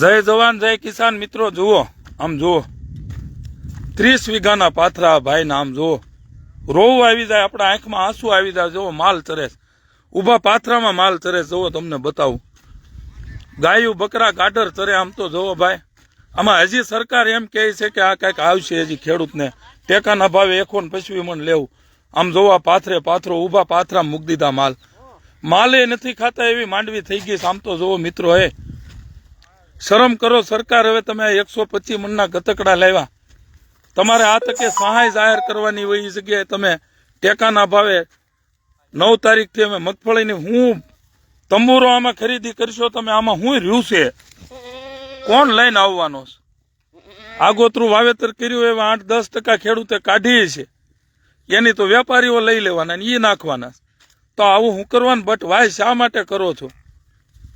જય જવાન, જય કિસાન મિત્રો, જુઓ, આમ જુઓ. ત્રીસ વીઘાના પાથરા, ભાઈ આમ જુઓ. રોવું આવી જાય, આપણા આંખમાં આંસુ આવી જાય, જુઓ, માલ ચરે. ઊભા પાથરામાં માલ ચરે જુઓ, તમને બતાવું. ગાયું, બકરા, ગાઢર ચરે, આમ તો જુઓ, ભાઈ. આમાં હજી સરકાર એમ કહે છે કે આ કંઈક આવશે હજી ખેડૂતને. ટેકાના ભાવે એકો ને પચવી મણ લેવું. આમ જોવા પાથરે પાથરો, ઊભા પાથરા મૂકી દીધા માલ. માલે નથી ખાતા એવી માંડવી થઈ ગઈ આમ તો જુઓ, મિત્રો, હે. શરમ કરો સરકાર, હવે તમે એકસો પચીસ મણના ગતકડા લાવ્યા. તમારે આ તકે સહાય જાહેર કરવાની હોય એ જગ્યાએ તમે ટેકાના ભાવે નવ તારીખથી અમે મગફળીની હું તંબુરો આમાં ખરીદી કરશો, તમે આમાં હું રહ્યું છે? કોણ લઈને આવવાનો છે? આગોતરું વાવેતર કર્યું એવા આઠ દસ ટકા ખેડૂતે કાઢીએ છે. એની તો વેપારીઓ લઈ લેવાના એ નાખવાના તો આવું હું કરવાનું બટ વાય શા માટે કરો છો?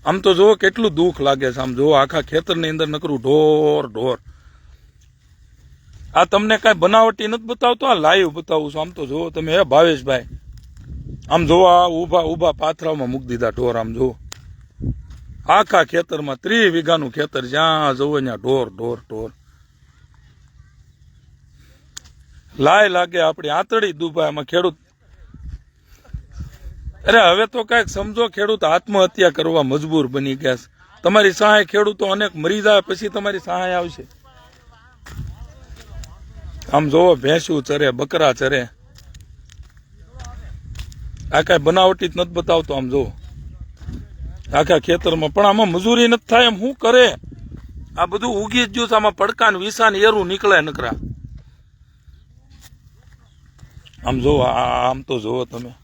આમ તો જુઓ કેટલું દુઃખ લાગે છે આમ જુઓ, આખા ખેતરની અંદર નકરું ઢોર ઢોર. આ તમને કાંઈ બનાવટી નથી બતાવતો, આ લાઈવ બતાવું છું. આમ તો જુઓ તમે, હે ભાવેશભાઈ? આમ જુઓ, આ ઊભા ઊભા પાથરામાં મૂકી દીધા ઢોર, આમ જુઓ. આખા ખેતરમાં ત્રીસ વીઘાનું ખેતર, જ્યાં જુઓ ત્યાં ઢોર ઢોર ઢોર. લાય લાગે આપણી આંતળી દુભાય એમાં ખેડૂત અરે હવે તો કંઈક સમજો, ખેડૂત આત્મહત્યા કરવા મજબૂર બની ગયા તમારી સહાય ખેડૂતો અનેક મરી જાય, પછી તમારી સહાય આવશે. આમ જોવો, ભેંસું ચરે, બકરા ચરે. આ કઈ બનાવટી જ નથી બતાવતો, આમ જોવો. આખા ખેતરમાં, પણ આમાં મજૂરી નથી થાય, એમ શું કરે? આ બધું ઉગી જ ગયું આમાં પડકા વિસાન એરું નીકળે નકરા. આમ જોવો આમ તો જોવો તમે.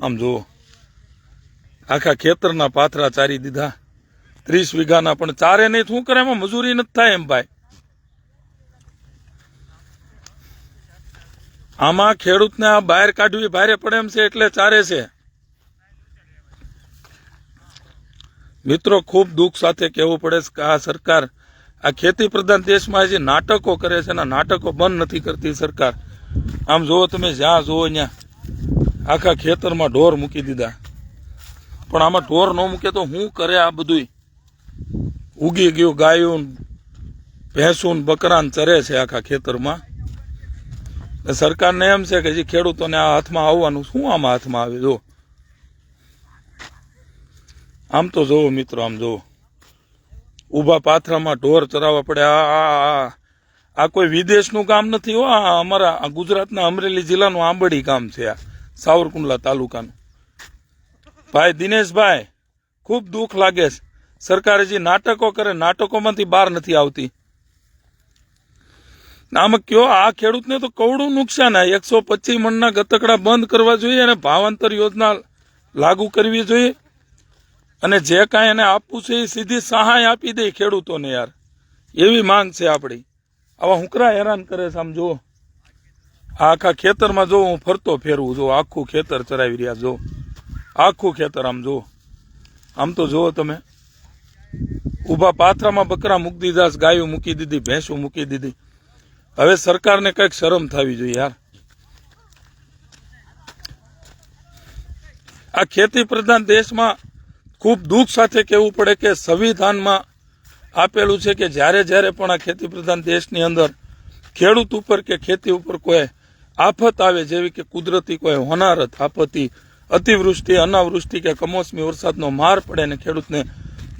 આમ જુઓ. આખા ખેતરના પાથરા ચારી દીધા. ત્રીસ વીઘાના પણ ચારે નહીં, શું કરે એમાં? મજૂરી નથી થાય એમ ભાઈ. આમાં ખેડૂતને આ બહાર કાઢવી ભારે પડે એમ છે, એટલે ચારે છે. મિત્રો, ખૂબ દુઃખ સાથે કહેવું પડે છે કે આ સરકાર, આ ખેતી પ્રધાન દેશમાં જે નાટકો કરે છે, એના નાટકો બંધ નથી કરતી સરકાર. આમ જુઓ તમે, જ્યાં જુઓ ત્યાં. આખા ખેતરમાં ઢોર મૂકી દીધા. પણ આમાં ઢોર ન મૂકે તો શું કરે આ બધું ઉગી ગયું ગાયું ભેંસું ને બકરા ચરે છે આખા ખેતરમાં. સરકારને એમ છે કે જે ખેડૂતોને આ હાથમાં આવવાનું, શું આમાં હાથમાં આવે? જો. આમ તો જોવો મિત્રો, આમ જોવો ઊભા પાથરામાં ઢોર ચરાવવા પડે. આ આ કોઈ વિદેશનું કામ નથી હો, આ અમારા ગુજરાતના અમરેલી જિલ્લાનું આંબડી કામ છે આ. સાવરકુંડલા તાલુકાનું. ભાઈ દિનેશભાઈ, ખૂબ દુઃખ લાગે છે. સરકારે જે નાટકો કરે, નાટકોમાંથી બહાર નથી આવતી. આમાં કયો, આ ખેડૂતને તો કવડું નુકસાન આ એકસો પચીસ મણના ગતકડા બંધ કરવા જોઈએ અને ભાવાંતર યોજના લાગુ કરવી જોઈએ. અને જે કાંઈ એને આપવું છે એ સીધી સહાય આપી દે ખેડૂતોને યાર. એવી માંગ છે આપણી. આવા હુંકરા હેરાન કરે છે, આમ જુઓ. આખા ખેતરમાં જો હું ફરતો ફેરવું, જો આખું ખેતર ચરાવી રહ્યા, જો આખું ખેતર આમ જો. આમ તો જુઓ તમે. ઊભા પાથરામાં બકરા મૂકી દીધા, ગાયું મૂકી દીધી, ભેંસું મૂકી દીધી. હવે સરકારને કંઈક શરમ થવી જોઈએ યાર. આ ખેતી પ્રધાન દેશમાં ખૂબ દુઃખ સાથે કહેવું પડે કે સંવિધાનમાં આપેલું છે કે જ્યારે જ્યારે પણ આ ખેતી પ્રધાન દેશની અંદર ખેડૂત ઉપર કે ખેતી ઉપર કોઈ આફત આવે જેવી કે કુદરતી કોઈ હોનારત આપત્તિ અતિવૃષ્ટિ, અનાવૃષ્ટિ કે કમોસમી વરસાદનો માર પડે ને ખેડૂતને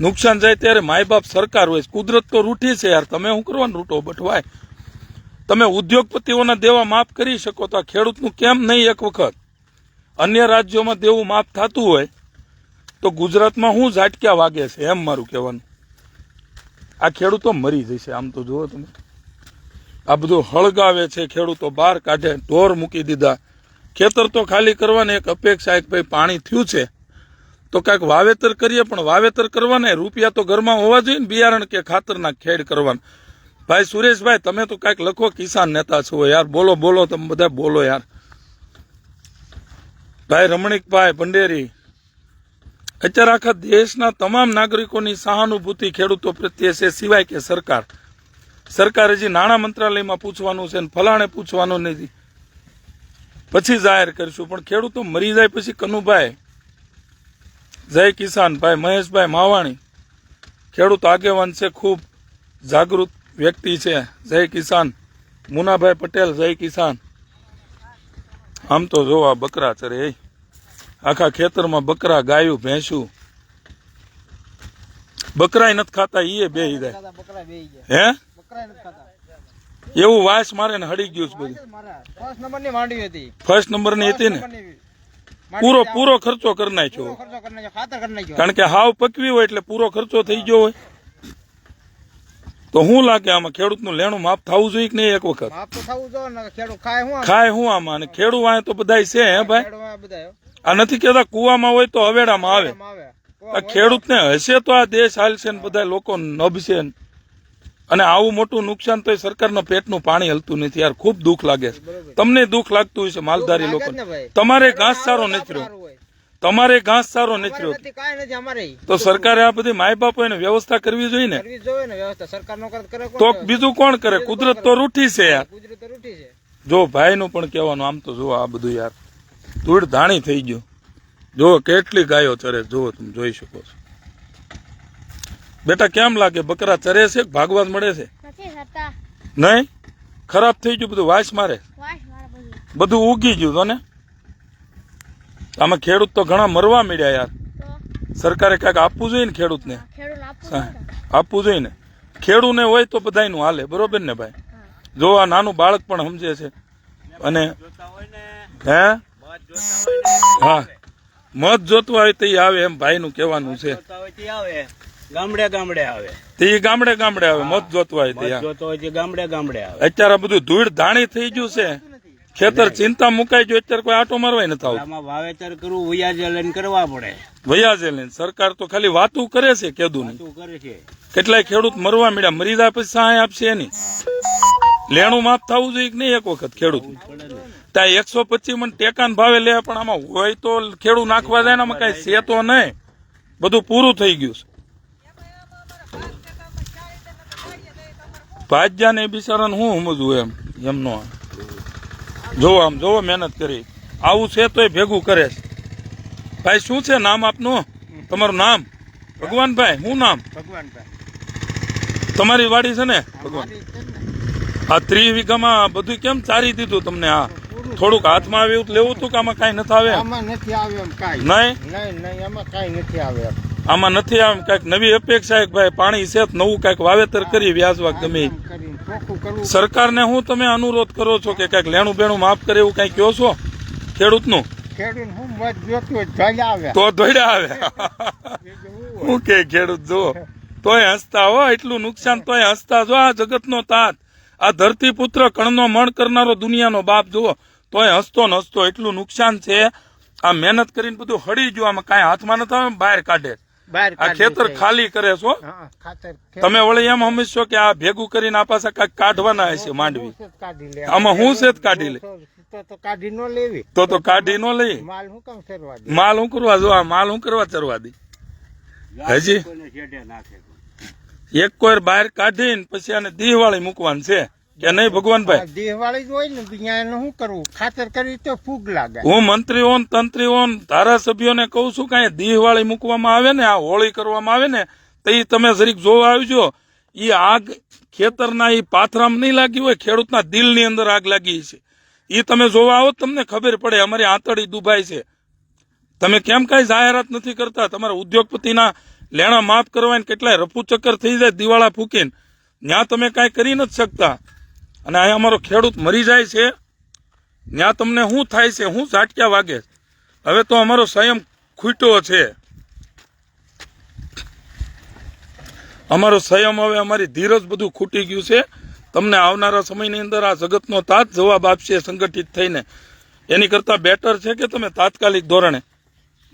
નુકસાન જાય ત્યારે માય બાપ સરકાર હોય કુદરત તો રૂઠી છે યાર. તમે શું કરવાનું રૂટો બટવાય? તમે ઉદ્યોગપતિઓના દેવા માફ કરી શકો તો આ ખેડૂતનું કેમ નહીં એક વખત? અન્ય રાજ્યોમાં દેવું માફ થતું હોય તો ગુજરાતમાં શું ઝાટક્યા વાગે છે એમ મારું કહેવાનું. આ ખેડૂતો મરી જશે. આમ તો જુઓ તમે. આ બધું હળગાવે છે, ખેડૂતો બહાર કાઢે, ઢોર મૂકી દીધા. ખેતર તો ખાલી કરવાની એક અપેક્ષા એક ભાઈ પાણી થયું છે. તો કાંઈક વાવેતર કરીએ, પણ વાવેતર કરવાના રૂપિયા તો ઘરમાં હોવા જોઈએ ને બિયારણ કે ખાતરના ખેડ કરવાના. ભાઈ સુરેશભાઈ, તમે તો કાંઈક લખો કિસાન નેતા છો યાર. બોલો બોલો, તમે બધા બોલો યાર. ભાઈ રમણીકભાઈ ભંડેરી, અત્યારે આખા દેશના તમામ નાગરિકોની સહાનુભૂતિ ખેડૂતો પ્રત્યે છે, સિવાય કે સરકાર. સરકારે જે નાણાં મંત્રાલયમાં પૂછવાનું છે ને ફલાણે પૂછવાનું નથી. પછી જાહેર કરીશું. પણ ખેડૂતો મરી જાય પછી કનુભાઈ જય કિસાન ભાઈ મહેશભાઈ માવાણી. ખેડૂત આગેવાન છે ખૂબ જાગૃત વ્યક્તિ છે. જય કિસાન. મુનાભાઈ પટેલ જય કિસાન. આમ તો જો આ બકરા ચરે. આખા ખેતરમાં બકરા ગાયું ભેંસું. બકરાય નથી ખાતા એ બે જાય. હે? એવું વાસ મારે ને હડી ગયું બધું. ફર્સ્ટ નંબરની માંડવી હતી. ફર્સ્ટ નંબરની હતી પૂરો પૂરો ખર્ચો કરી નાખ્યો. કારણ કે હાવ પકવી હોય એટલે પૂરો ખર્ચો થઈ ગયો હોય. તો શું લાગે આમાં ખેડૂતનું લેણું માફ થવું જોઈએ કે નહીં એક વખત? ખેડૂત ખાય હું આમાં? અને ખેડૂત વાય તો બધાય છે હે ભાઈ? આ નથી કેતા કુવામાં હોય તો હવેડામાં આવે. આવે. ને હશે તો આ દેશ હાલશે ને બધા લોકો નભશે ને. અને આવું મોટું નુકસાન તો સરકારના પેટનું પાણી હલતું નથી. યાર ખૂબ દુઃખ લાગે છે. તમને દુઃખ લાગતું હશે માલધારી લોકો તમારે ઘાસ સારો નથી રહ્યો. તમારે ઘાસ સારો નથી રહ્યો. તો સરકારે આ બધી માય બાપો એને વ્યવસ્થા કરવી જોઈએ ને? તો બીજું કોણ કરે? કુદરત તો રૂઠી છે યાર. ગુજરાત રૂઠી છે. જો ભાઈનું પણ કહેવાનું આમ તો જુઓ આ બધું યાર. ધૂળ ધાણી થઈ ગયું. જુઓ કેટલી ગાયો ચરે જુઓ તમે જોઈ શકો છો. બેટા કેમ લાગે? બકરા ચરે છે ભાગવાન મળે છે? નહીં? ખરાબ થઈ ગયું બધું વાસ મારે? બધું. ઉગી ગયું તો ને? આમાં ખેડૂત તો ઘણા મરવા મળ્યા યાર. સરકારે કાંઈક આપવું જોઈએ ને ખેડૂતને? ખેડૂત આપવું જોઈએ ને. ખેડૂને હોય તો બધાયનું હાલે બરોબર ને ભાઈ? જો આ નાનું બાળક પણ સમજે છે. અને હે? હા. મત જોતું આવે તો આવે એમ ભાઈનું કહેવાનું છે. હોય ગામડે ગામડે આવે. તે ગામડે ગામડે આવે મત જોતું હોય તે જોતો હોય તે ગામડે ગામડે આવે. અત્યારે બધું ધૂળ ધાણી થઈ ગયું છે. ખેતર ચિંતા મુકાઈ ગયું અત્યારે કોઈ આટો મારવાય નથી આવતું. આમાં વાવેતર કરવું વૈયાજે લઈને કરવા પડે. વૈયાજે લઈને. સરકાર તો ખાલી વાતું કરે છે કેદું કરે છે. કેટલાય ખેડૂત મરવા મળ્યા મરી જાય પછી સહાય આપશે એની લેણું માફ થવું જોઈએ કે નહીં એક વખત ખેડૂત? ત્યાં એકસો પચીસ મણ ટેકાન ભાવે લે પણ આમાં હોય તો ખેડૂત નાખવા જાય ને આમાં કઈ છે તો નહીં. બધું પૂરું થઈ ગયું છે. ભાજ્યા ને બિચારાને હું સમજવું એમ એમનો જોવો આમ જોવો મહેનત કરી. આવું છે તોય ભેગું કરે છે. ભાઈ શું છે નામ આપનું? તમારું નામ? ભગવાનભાઈ શું નામ? ભગવાન તમારી વાડી છે ને? ભગવાન. આ ત્રી વીઘામાં બધું કેમ ચારી દીધું તમને આ? થોડુંક હાથમાં આવે એવું લેવું હતું કે આમાં કાંઈ નથી આવે આમાં નથી આવે એમ કાંઈ. નહીં? નહીં નહીં આમાં કાંઈ નથી આવે એમ. આમાં નથી આમ કંઈક નવી અપેક્ષા ભાઈ પાણી છે નવું કંઈક વાવેતર કરી વ્યાજવા ગમે સરકારને હું તમે અનુરોધ કરો છો કે કંઈક લેણું બેણું માફ કરે એવું કઈ કહો છો? ખેડૂતનું? તો ધોડ્યા આવે. હું કે ખેડૂત જો તોય હસતા હો એટલું નુકસાન તોય હસતા જો આ જગતનો તાત. આ ધરતી પુત્ર કણનો મણ કરનારો દુનિયાનો બાપ જુઓ તોય હસતો ને હસતો એટલું નુકસાન છે. આ મહેનત કરીને બધું હળી ગયું આમાં કાંઈ હાથમાં નથી આવે બહાર કાઢે. આ ખેતર ખાલી કરે છો? તમે વળી એમ સમજશો કે આ ભેગું કરીને આ પાસે કાંઈક કાઢવાના હશે માંડવી. આમાં હું છે જ કાઢી લે. તો તો કાઢી નો લેવી. તો તો કાઢી નો લઈ માલ હું કામ સરવા દે? માલ હું કરવા જો માલ હું કરવા ચરવા દી? હજી? એક કોઈ બહાર કાઢીને પછી આને દીહવાળી મૂકવાનું છે. કે નહીં ભગવાનભાઈ? દેહવાળી જ હોય ને બીજા એનું શું કરવું? ખાતર કરી તો ફૂગ લાગે. હું મંત્રીઓ ને તંત્રીઓ ને ધારાસભ્યોને કહું છું કે દેહવાળી મૂકવામાં આવે ને આ હોળી કરવામાં આવે ને તો તમે જરીક જોવા આવજો. એ આગ ખેતરના ઈ પાથરામ નહીં લાગી હોય ખેડૂતના દિલની અંદર આગ લાગી છે. એ તમે જોવા આવો તમને ખબર પડે અમારી આંતળી દુભાઈ છે. તમે કેમ કઈ જાહેરાત નથી કરતા? તમારા ઉદ્યોગપતિના લેણા માફ કરવાને કેટલાય રફુ ચક્કર થઈ જાય દિવાળા ફૂકીને. ત્યાં તમે કાંઈ કરી નથી શકતા. અને અહીંયા અમારો ખેડૂત મરી જાય છે. ત્યાં તમને શું થાય છે, શું ઝાટક્યા વાગે હવે તો અમારો સંયમ ખૂટ્યો છે. અમારો સંયમ હવે અમારી ધીરજ બધું ખૂટી ગયું છે. તમને આવનારા સમયની અંદર આ જગતનો તાત જવાબ આપશે સંગઠિત થઈને. એની કરતાં બેટર છે કે તમે તાત્કાલિક ધોરણે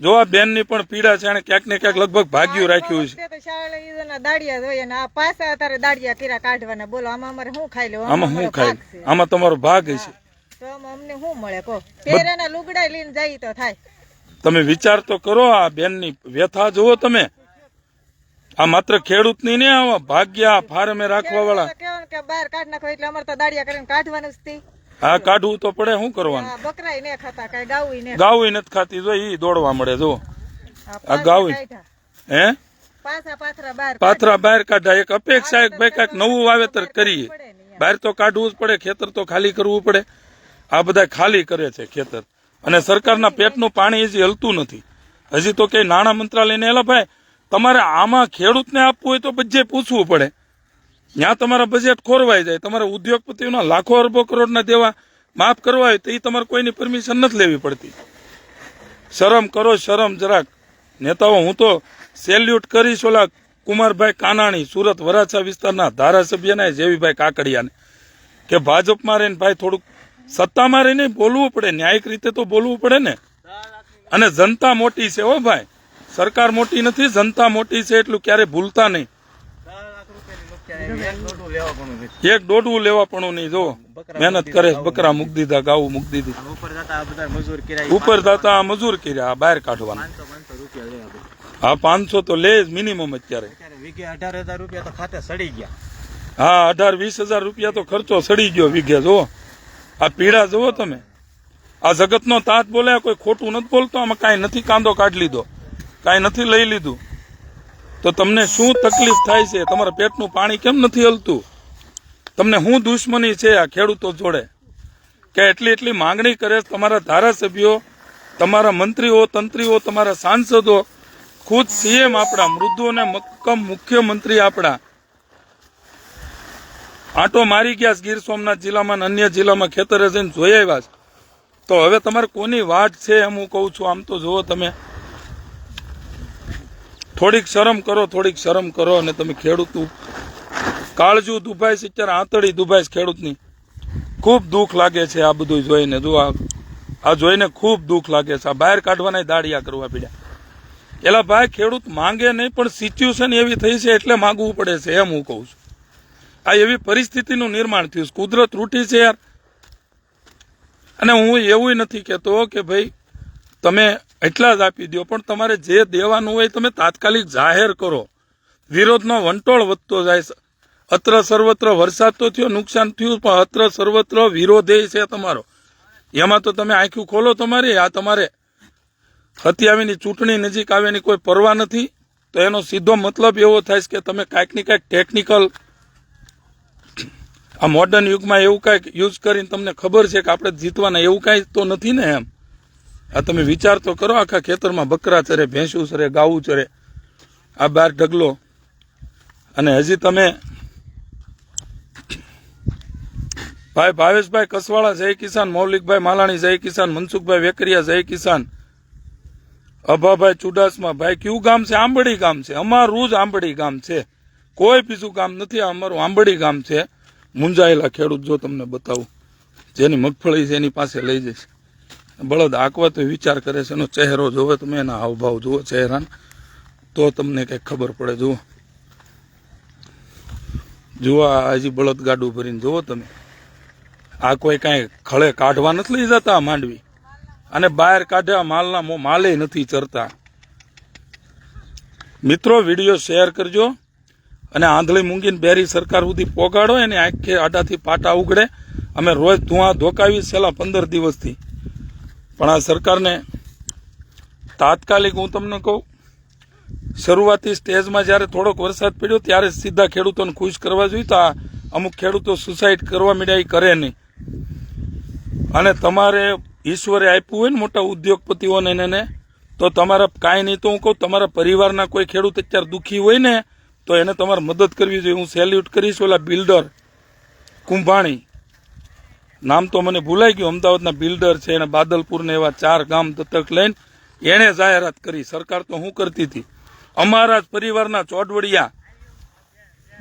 જો આ બેનની પણ પીડા છે અને ક્યાંક ને ક્યાંક લગભગ ભાગ્યું રાખ્યું છે. તે તો શાળા ઈદના દાડિયા જોઈએ ને આ પાછા અત્યારે દાડિયા કીરા કાઢવાના. બોલો આમાં અમારે શું ખાઈ લેવું આમાં શું અમારો ખાય? ભાગ છે. આમાં તમારો ભાગ છે. તો અમને શું મળે કહો? પહેરેના લુગડા લઈને જાય તો થાય. તમે વિચાર તો કરો આ બેનની વ્યથા જુઓ તમે. આ માત્ર ખેડૂત ને આવા ભાગ્યા ફાર્મે રાખવા વાળા કે બહાર કાઢ નાખો એટલે અમારે તો દાડિયા કરીને કાઢવાનું જ આ કાઢવું તો પડે શું કરવાનું? બકરાય ને ખાતા કઈ ગાવું ને. ગાવું નથી ખાતી જો ઈ દોડવા મળે જો. આ ગાઉ ગાવું. હે? પાથરા બહાર કાઢા એક અપેક્ષા એક ભાઈ કાંઈક નવું વાવેતર કરીએ. બહાર તો કાઢવું જ પડે ખેતર તો ખાલી કરવું પડે. આ બધા ખાલી કરે છે ખેતર. અને સરકારના પેટનું પાણી હજી હલતું નથી. હજી તો કઈ નાણાં મંત્રાલયને એલા ભાઈ તમારે આમાં ખેડૂતને આપવું હોય તો બધે પૂછવું પડે. ત્યાં તમારા બજેટ ખોરવાઈ જાય. તમારા ઉદ્યોગપતિઓના લાખો અરબો કરોડના દેવા માફ કરવા હોય તો એ તમારે કોઈની પરમિશન નથી લેવી પડતી. શરમ કરો, શરમ જરાક. નેતાઓ, હું તો સેલ્યુટ કરીશ ઓલા કુમારભાઈ કાનાણી, સુરત વરાછા વિસ્તારના ધારાસભ્યના, જેવીભાઈ કાકડિયાને, કે ભાજપમાં રહીને ભાઈ થોડુંક સત્તામાં રહીને બોલવું પડે. ન્યાયિક રીતે તો બોલવું પડે ને. અને જનતા મોટી છે હો ભાઈ. સરકાર મોટી નથી, જનતા મોટી છે એટલું ક્યારે ભૂલતા નહીં. એક દોઢવું લેવા પણ નહીં, જો. મહેનત કરે, બકરા મૂક દીધા, ગાવું મૂક દીધી. ઉપર જતા મજૂર કર્યા બહાર કાઢવાના. હા પાંચસો તો લે જ મિનિમમ અત્યારે. સડી ગયા હા, અઢાર વીસ હજાર રૂપિયા તો ખર્ચો સડી ગયો વીઘે જુઓ આ પીડા જુઓ તમે. આ જગતનો તાત બોલ્યા કોઈ ખોટું નથી બોલતો, આમાં કાંઈ નથી કાંદો કાઢી લીધો. કાંઈ નથી લઈ લીધું. તો તમને શું તકલીફ થાય છે? તમારા પેટનું પાણી કેમ નથી હલતું? તમને શું દુશ્મની છે આ ખેડૂતો જોડે? કે એટલી એટલી માંગણી કરે તમારા ધારાસભ્યો, તમારા મંત્રીઓ, તંત્રીઓ, તમારા સાંસદો, ખુદ સીએમ આપણા મૃદુ અને મક્કમ મુખ્યમંત્રી આપણા. આંટો મારી ગયા ગીર સોમનાથ જિલ્લામાં અને અન્ય જિલ્લામાં ખેતરે જઈને જોઈ આવ્યા છે. તો હવે તમારે કોની વાત છે એમ હું કહું છું. આમ તો જુઓ તમે. થોડીક શરમ કરો, થોડીક શરમ કરો અને તમે ખેડૂત. કાળજું દુભાઈશ અત્યારે આંતળી દુભાઈશ ખેડૂતની. ખૂબ દુઃખ લાગે છે આ બધું જોઈને. જો આ આ જોઈને ખૂબ દુઃખ લાગે છે. આ બહાર કાઢવાના દાડિયા કરવા પીડ્યા. એલા ભાઈ, ખેડૂત માંગે નહીં, પણ સિચ્યુએશન એવી થઈ છે એટલે માંગવું પડે છે, એમ હું કહું છું. આ એવી પરિસ્થિતિનું નિર્માણ થયું છે. કુદરત રૂટી છે યાર. અને હું એવું નથી કહેતો કે ભાઈ, તમે એટલા જ આપી દો પણ તમારે જે દેવાનું હોય તમે તાત્કાલિક જાહેર કરો. વિરોધનો વંટોળ વધતો જાય અત્ર સર્વત્ર વરસાદ તો થયો, નુકસાન થયું, પણ અત્ર સર્વત્ર વિરોધે છે તમારો. એમાં તો તમે આંખ્યું ખોલો તમારી, આ તમારે. હત્યાવીની ચૂંટણી નજીક આવેની કોઈ પરવા નથી, તો એનો સીધો મતલબ એવો થાય છે કે તમે કાંઈક ને કાંઈક ટેકનિકલ આ મોડર્ન યુગમાં એવું કાંઈક યુઝ કરીને તમને ખબર છે કે આપણે જીતવાના એવું કાંઈ તો નથી ને એમ. આ તમે વિચાર તો કરો, આખા ખેતરમાં બકરા ચરે, ભેંસું ચરે, ગાવું ચરે. આ બાર ઢગલો. અને હજી તમે ભાઈ ભાવેશભાઈ કસવાળા, જય કિસાન, મૌલિકભાઈ માલાણી, જય કિસાન, મનસુખભાઈ વેકરિયા, જય કિસાન. અભાભાઈ ચુડાસમા, ભાઈ કયું ગામ છે? આંબડી ગામ છે. અમારું જ આંબડી ગામ છે. કોઈ બીજું ગામ નથી અમારું આંબડી ગામ છે. મુંજાયેલા ખેડૂત જો તમને બતાવું. જેની મગફળી છે એની પાસે લઈ જઈશ. બળદ આંકવા તો વિચાર કરે છે, એનો ચહેરો જોવે, તમે એના હાવભાવ જુઓ ચહેરાના, તો તમને કંઈક ખબર પડે, જુઓ. જુઓ હજી બળદ ગાડું ભરીને જુઓ તમે. આ કોઈ કાંઈ ખળે કાઢવા નથી લઈ જતા માંડવી. અને બહાર કાઢ્યા માલના માલે નથી ચરતા. મિત્રો, વીડિયો શેર કરજો અને આંધળી મૂંગીને બેરી સરકાર સુધી પોગાડો, એને આંખે આડાથી પાટા ઉગડે. અમે રોજ ધુઆ ધોકાવી છેલ્લા પંદર દિવસથી. પણ આ સરકારને તાત્કાલિક હું તમને કહું, શરૂઆતી સ્ટેજમાં જ્યારે થોડોક વરસાદ પડ્યો ત્યારે સીધા ખેડૂતોને ખુશ કરવા જોઈએ તો આ અમુક ખેડૂતો સુસાઇડ કરવા માંડ્યા, એ કરે નહીં. અને તમારે ઈશ્વરે આપ્યું હોય ને મોટા ઉદ્યોગપતિઓને એને તો તમારા કાંઈ નહીં તો હું કહું, તમારા પરિવારના કોઈ ખેડૂત અત્યારે દુઃખી હોય ને, તો એને તમારે મદદ કરવી જોઈએ. હું સેલ્યુટ કરીશ ઓલા બિલ્ડર કુંભાણી. નામ તો મને ભૂલાઈ ગયું. અમદાવાદના બિલ્ડર છે એને બાદલપુરને એવા ચાર ગામ દત્તક લઈને એણે જાહેરાત કરી. સરકાર તો શું કરતી હતી? અમારા જ પરિવારના ચોડવડિયા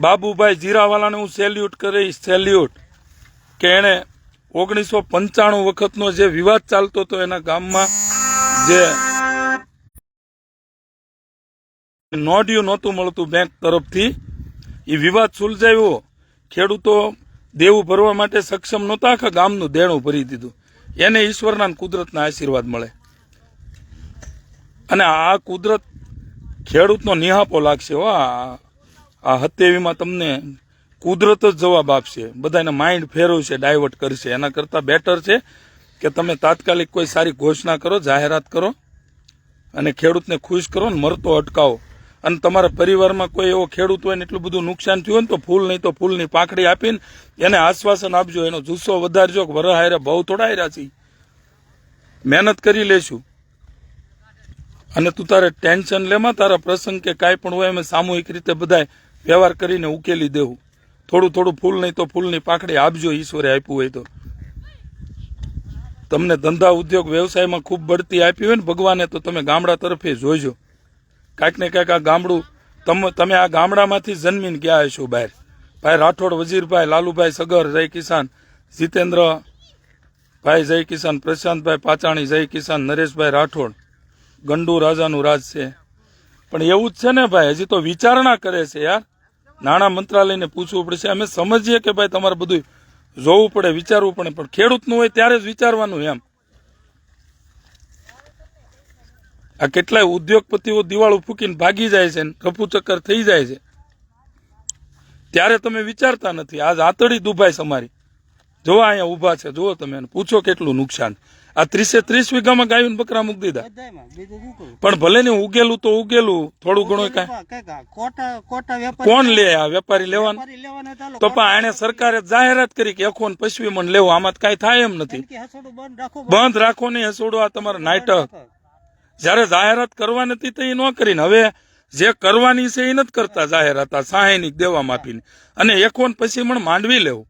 બાબુભાઈ જીરાવાલાને હું સેલ્યુટ કરીશ, સેલ્યુટ. કે એણે ઓગણીસો પંચાણું વખતનો જે વિવાદ ચાલતો હતો એના ગામમાં જે નોંધ્યું નહોતું મળતું બેંક તરફથી એ વિવાદ સુલઝાવ્યો. ખેડૂતો દેવું ભરવા માટે સક્ષમ નહોતા, આખા ગામનું દેણું ભરી દીધું. એને ઈશ્વરના કુદરતના આશીર્વાદ મળે. અને આ કુદરત ખેડૂતનો નિહાપો લાગશે, હો, આ હત્યેવીમાં તમને કુદરત જ જવાબ આપશે. બધાને માઇન્ડ ફેરવશે ડાયવર્ટ કરશે. એના કરતાં બેટર છે કે તમે તાત્કાલિક કોઈ સારી ઘોષણા કરો, જાહેરાત કરો અને ખેડૂતને ખુશ કરો ને મરતો અટકાવો. અને તમારા પરિવારમાં કોઈ એવો ખેડૂત હોય ને એટલું બધું નુકસાન થયું હોય ને તો ફૂલ નહીં તો ફૂલની પાંખડી આપીને એને આશ્વાસન આપજો. એનો જુસ્સો વધારજો કે વરહ હારે બહુ થોડા હાર્યા છે. મહેનત કરી લેશું. અને તું તારે ટેન્શન લેમાં તારા પ્રસંગ કે કાંઈ પણ હોય એમ સામૂહિક રીતે બધાય વ્યવહાર કરીને ઉકેલી દેવું. થોડું થોડું ફૂલ નહીં તો ફૂલની પાંખડી આપજો ઈશ્વરે આપ્યું હોય તો. તમને ધંધા ઉદ્યોગ વ્યવસાયમાં ખૂબ બઢતી આપી હોય ને ભગવાને તો તમે ગામડા તરફે જોઈજો કાંઈક ને કાંઈક આ ગામડું, તમે તમે આ ગામડામાંથી જન્મીને ગયા હશો બહાર. ભાઈ રાઠોડ, વજીરભાઈ, લાલુભાઈ, સગર, જય કિસાન, જીતેન્દ્ર, ભાઈ જય કિસાન, પ્રશાંતભાઈ પાચાણી, જય કિસાન, નરેશભાઈ રાઠોડ, ગંડુ રાજાનું રાજ છે. પણ એવું જ છે ને ભાઈ, હજી તો વિચારણા કરે છે યાર. નાણાં મંત્રાલયને પૂછવું પડશે. અમે સમજીએ કે ભાઈ તમારે બધું જોવું પડે, વિચારવું પડે, પણ ખેડૂતનું હોય ત્યારે જ વિચારવાનું એમ. આ કેટલાય ઉદ્યોગપતિઓ દિવાળું ફૂકીને ભાગી જાય છે ને થઈ જાય છે. ત્યારે તમે વિચારતા નથી આજ આતડી દુભાઈ અમારી જો અહીંયા ઊભા છે જુઓ તમે પૂછો કેટલું નુકસાન. આ ત્રીસે ત્રીસ વીઘામાં ગાયું બકરા મૂકી દીધા. પણ ભલે ને ઉગેલું તો ઉગેલું થોડું ઘણું કાંઈ. આ કોણ લે આ વેપારી લેવાનું? તો પણ એને સરકારે જાહેરાત કરી કે એખો ને પશ્ચિમ મણ લેવું આમાં કઈ થાય એમ નથી. બંધ રાખો બંધ રાખો નહીં હસોડો આ તમારા નાટક. જયારે જાહેરાત કરવાની નથી તો એ ન કરીને. હવે જે કરવાની છે એ નથી કરતા જાહેરાત આ સહાયનિક દેવામાં આપીને અને એકવન પછી પણ માંડવી લેવું.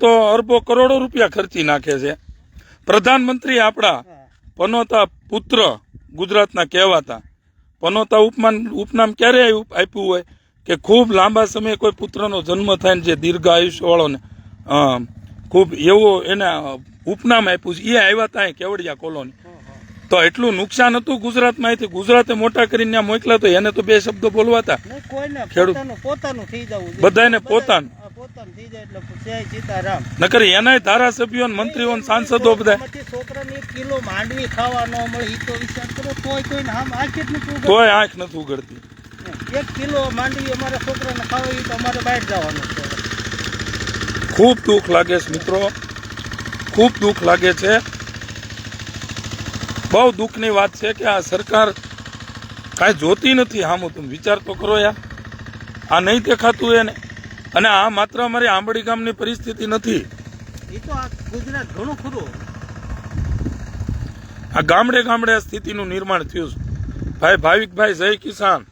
તો અરબો કરોડો રૂપિયા ખર્ચી નાખે છે. પ્રધાનમંત્રી આપણા પનોતા પુત્ર ગુજરાતના કહેવાતા. પનોતા ઉપમાન ઉપનામ ક્યારે આપ્યું હોય? કે ખૂબ લાંબા સમયે કોઈ પુત્રનો જન્મ થાય ને જે દીર્ઘ આયુષ્યવાળોને ખૂબ એવો એના ઉપનામ આપ્યું છે. એ આવ્યા હતા કેવડિયા કોલોની. તો એટલું નુકસાન હતું ગુજરાતમાં અહીંથી ગુજરાતે મોટા કરીને ત્યાં મોકલા તો એને તો બે શબ્દો બોલવાતા. હતા ખેડૂત- પોતાનું પોતાનું થઈ જવું જોઈએ. પોતાનું. નકર એનાય ધારાસભ્યો મંત્રીઓ સાંસદો બધા છોકરાને એક કિલો માંડવી ખાવા ન મળે તો વિચાર કરો તોય કોઈને આમ આંખ નથી. તોય આંખ નથી ઉગડતી. એક કિલો માંડવી અમારા છોકરાને ખાવા તો અમારે બહાર જવાનું છે. ખૂબ દુઃખ લાગે છે મિત્રો. ખૂબ દુઃખ લાગે છે. બહુ દુઃખની વાત છે કે આ સરકાર કાંઈ જોતી નથી. આમ તમે વિચાર તો કરો યાર. આ નહીં દેખાતું એને. અને આ માત્ર અમારી આંબડી ગામની પરિસ્થિતિ નથી. આ ગામડે ગામડે આ સ્થિતિનું નિર્માણ થયું છે. ભાઈ ભાવિકભાઈ જય કિસાન.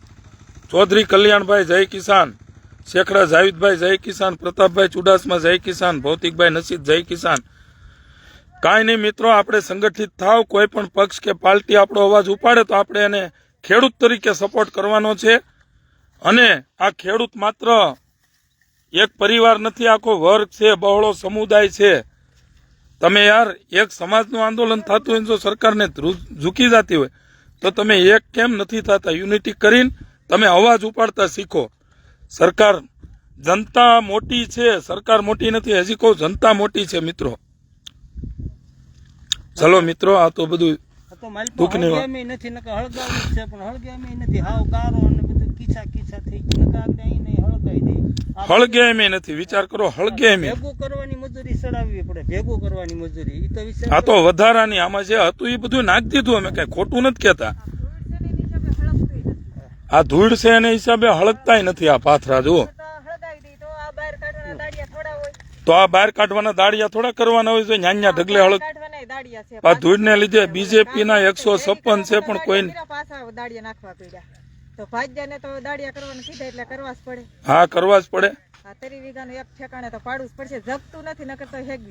ચૌધરી કલ્યાણભાઈ જય કિસાન. શેખડા, જાવિદભાઈ, જય કિસાન, પ્રતાપભાઈ ચુડાસમા, જય કિસાન, ભૌતિકભાઈ નસીદ, જય કિસાન. કાંઈ નહીં મિત્રો, આપણે સંગઠિત થાવ, કોઈ પણ પક્ષ કે પાર્ટી આપણો અવાજ ઉપાડે તો આપણે એને ખેડૂત તરીકે સપોર્ટ કરવાનો છે. અને આ ખેડૂત માત્ર એક પરિવાર નથી, આખો વર્ગ છે, બહોળો સમુદાય છે. તમે યાર, એક સમાજનું આંદોલન થતું હોય જો સરકારને ઝૂકી જતી હોય, તો તમે એક કેમ નથી થતા? યુનિટી કરીને તમે અવાજ ઉપાડતા શીખો. સરકાર જનતા મોટી છે સરકાર મોટી નથી હજી કહું જનતા મોટી છે મિત્રો. ચલો મિત્રો આ તો બધું દુઃખની વાત. નથી નકર હળગાવી છે પણ હળગામી નથી. હાવ ગારો અને બધું કીચા કીચા થઈ ગયું. નકર આપણે અહીં નહીં હળગાવી દઈએ. આ નથી. વિચાર કરો હળગે એમ ભેગું કરવાની મજૂરી ચડાવવી પડે. ભેગું કરવાની મજૂરી. ઈ તો વિચાર આ તો વધારાની આમાં જે હતું એ બધું નાખી દીધું. અમે કઈ ખોટું નથી કહેતા. આ ધૂળ છે એને હિસાબે હળગતાય નથી આ પાથરા, જુઓ. તો આ બહાર કાઢવાના દાડિયા થોડા કરવાના હોય છે ન્યાન્યા ઢગલે હળગ આ ધૂળને લીધે બીજેપી ના એકસો છપ્પન છે, પણ કોઈ હા, કરવા જ પડે.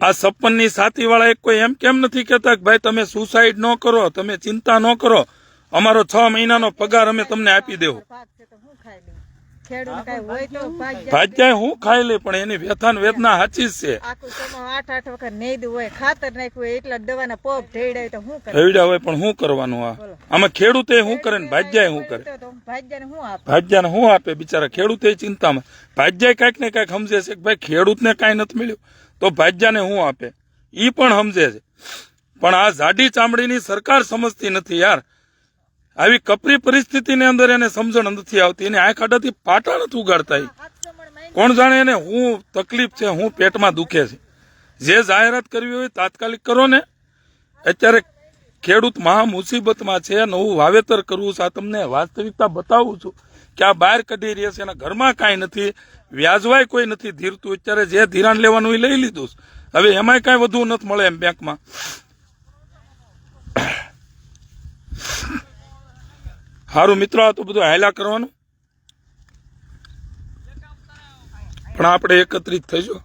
આ છપ્પનની સાથી વાળા એક કોઈ એમ કેમ નથી કેતા ભાઈ તમે સુસાઇડ ન કરો, તમે ચિંતા ન કરો. અમારો છ મહિનાનો પગાર અમે તમને આપી દેવો. ભાજ્યા હું ખાઈ લે પણ એની વ્યથાન વેદના સાચી છે. આઠ આઠ વખત નેદું હોય ખાતર નાખ્યું હોય એટલા દવાના પોપ ઢેડાય તો હું કરે? હોય પણ શું કરવાનું આ? આમાં ખેડૂતે શું કરે ને ભાજ્યાએ શું કરે? ભાજ્યાને શું આપે? બિચારા? ખેડૂતે ચિંતામાં. ભાજ્યાએ કાંઈક ને કાંઈક સમજે છે કે ભાઈ ખેડૂતને કાંઈ નથી મળ્યું તો ભાજ્યાને શું આપે? ઈ પણ સમજે છે. પણ આ જાડી ચામડીની સરકાર સમજતી નથી યાર. આવી કપરી પરિસ્થિતિની અંદર એને સમજણ નથી આવતી. એને આંખ આડાથી પાટા નથી ઉગાડતા કોણ જાણે એને હું તકલીફ છે, હું પેટમાં દુખે છે. જે જાહેરાત કરવી હોય તાત્કાલિક કરો ને. અત્યારે ખેડૂત મહા મુસીબતમાં છે, નવું વાવેતર કરવું છે. આ તમને વાસ્તવિકતા બતાવું છું કે આ બહાર કઢી રહ્યા છે એના ઘરમાં કાંઈ નથી. વ્યાજવાય કોઈ નથી ધીરતું. અત્યારે જે ધિરાણ લેવાનું એ લઈ લીધું હવે એમાંય કાંઈ વધુ નથી મળે એમ બેંકમાં. સારું મિત્રો આ તો બધું હાયલા કરવાનું. પણ આપણે એકત્રિત થઈશું